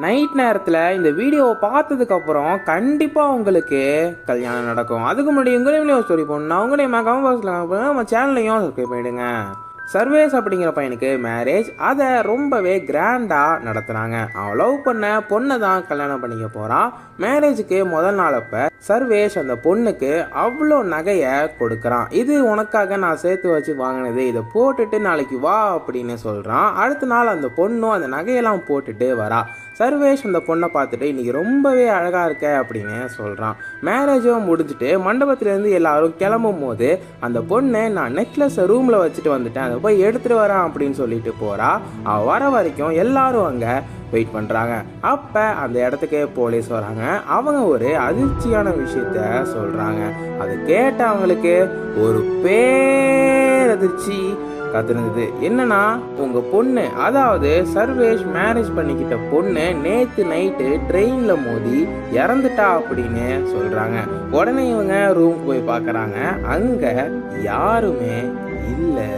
Night நேரத்தில் இந்த வீடியோவை பார்த்ததுக்கப்புறம் கண்டிப்பாக உங்களுக்கு கல்யாணம் நடக்கும். அதுக்கு முன்னாடி உங்களையும் ஸ்டோரி போடணும். உங்களையும் கமெண்ட் பாக்ஸில் நம்ம சேனலையும் சப்ஸ்கிரைப் பண்ணிவிடுங்க சர்வேஸ் அப்படிங்கிற பையனுக்கு மேரேஜ் அதை ரொம்பவே கிராண்டாக நடத்துனாங்க. அவன் லவ் பண்ண பொண்ணை தான் கல்யாணம் பண்ணிக்க போகிறான் மேரேஜுக்கு முதல் நாளப்போ சர்வேஷ் அந்த பொண்ணுக்கு அவ்வளோ நகையை கொடுக்குறான். இது உனக்காக நான் சேர்த்து வச்சு வாங்கினது. இதை போட்டுட்டு நாளைக்கு வா அப்படின்னு சொல்கிறான் அடுத்த நாள் அந்த பொண்ணும் அந்த நகையெல்லாம் போட்டுட்டு வரா. சர்வேஷ் அந்த பொண்ணை பார்த்துட்டு இன்னைக்கு ரொம்பவே அழகாக இருக்க அப்படின்னு சொல்கிறான் மேரேஜும் முடிஞ்சுட்டு மண்டபத்துலேருந்து எல்லாரும் கிளம்பும் போது அந்த பொண்ணை நான் நெக்லஸை ரூமில் வச்சுட்டு வந்துட்டேன். அதை போய் எடுத்துகிட்டு வரேன் அப்படின்னு சொல்லிட்டு போகிறா அவள் வர வரைக்கும் எல்லாரும் அங்கே வெயிட் பண்ணுறாங்க அப்போ அந்த இடத்துக்கு போலீஸ் வராங்க. அவங்க ஒரு அதிர்ச்சியான விஷயத்த சொல்கிறாங்க அதை கேட்ட அவங்களுக்கு ஒரு பேரதிர்ச்சி கத்துனது என்னன்னா உங்க பொண்ணு அதாவது சர்வேஷ் மேரேஜ் பண்ணிக்கிட்ட பொண்ணு நேத்து நைட்டு ட்ரெயின்ல மோதி இறந்துட்டா அப்படின்னு சொல்றாங்க. உடனே இவங்க ரூம் போய் பார்க்குறாங்க அங்க யாருமே இல்லை.